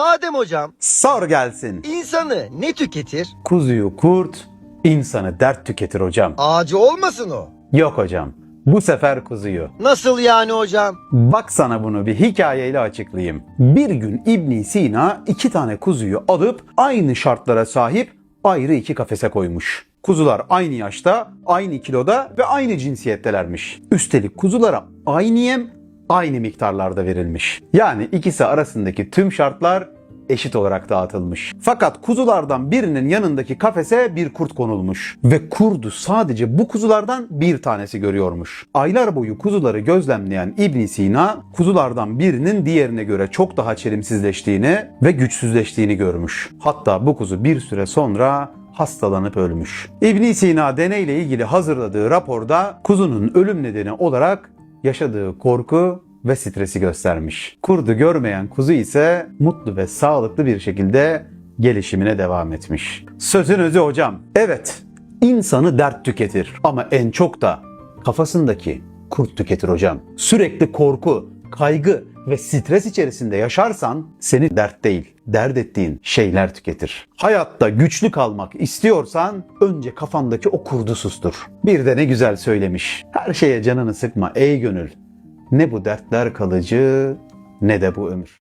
Adem hocam, Sor gelsin. insanı ne tüketir? Kuzuyu kurt, insanı dert tüketir hocam. Ağacı olmasın o. Yok hocam. Bu sefer kuzuyu. Nasıl yani hocam? Bak sana bunu bir hikayeyle açıklayayım. Bir gün İbn Sina iki tane kuzuyu alıp aynı şartlara sahip ayrı iki kafese koymuş. Kuzular aynı yaşta, aynı kiloda ve aynı cinsiyettelermiş. Üstelik kuzulara aynı yem aynı miktarlarda verilmiş. Yani ikisi arasındaki tüm şartlar eşit olarak dağıtılmış. Fakat kuzulardan birinin yanındaki kafese bir kurt konulmuş ve kurdu sadece bu kuzulardan bir tanesi görüyormuş. Aylar boyu kuzuları gözlemleyen İbn Sina kuzulardan birinin diğerine göre çok daha çelimsizleştiğini ve güçsüzleştiğini görmüş. Hatta bu kuzu bir süre sonra hastalanıp ölmüş. İbn Sina deneyle ilgili hazırladığı raporda kuzunun ölüm nedeni olarak yaşadığı korku ve stresi göstermiş. Kurdu görmeyen kuzu ise mutlu ve sağlıklı bir şekilde gelişimine devam etmiş. Sözün özü hocam. Evet, insanı dert tüketir ama en çok da kafasındaki kurt tüketir hocam. Sürekli korku, kaygı ve stres içerisinde yaşarsan seni dert değil, dert ettiğin şeyler tüketir. Hayatta güçlü kalmak istiyorsan önce kafandaki o kurdu sustur. Bir de ne güzel söylemiş. Her şeye canını sıkma ey gönül. Ne bu dertler kalıcı ne de bu ömür.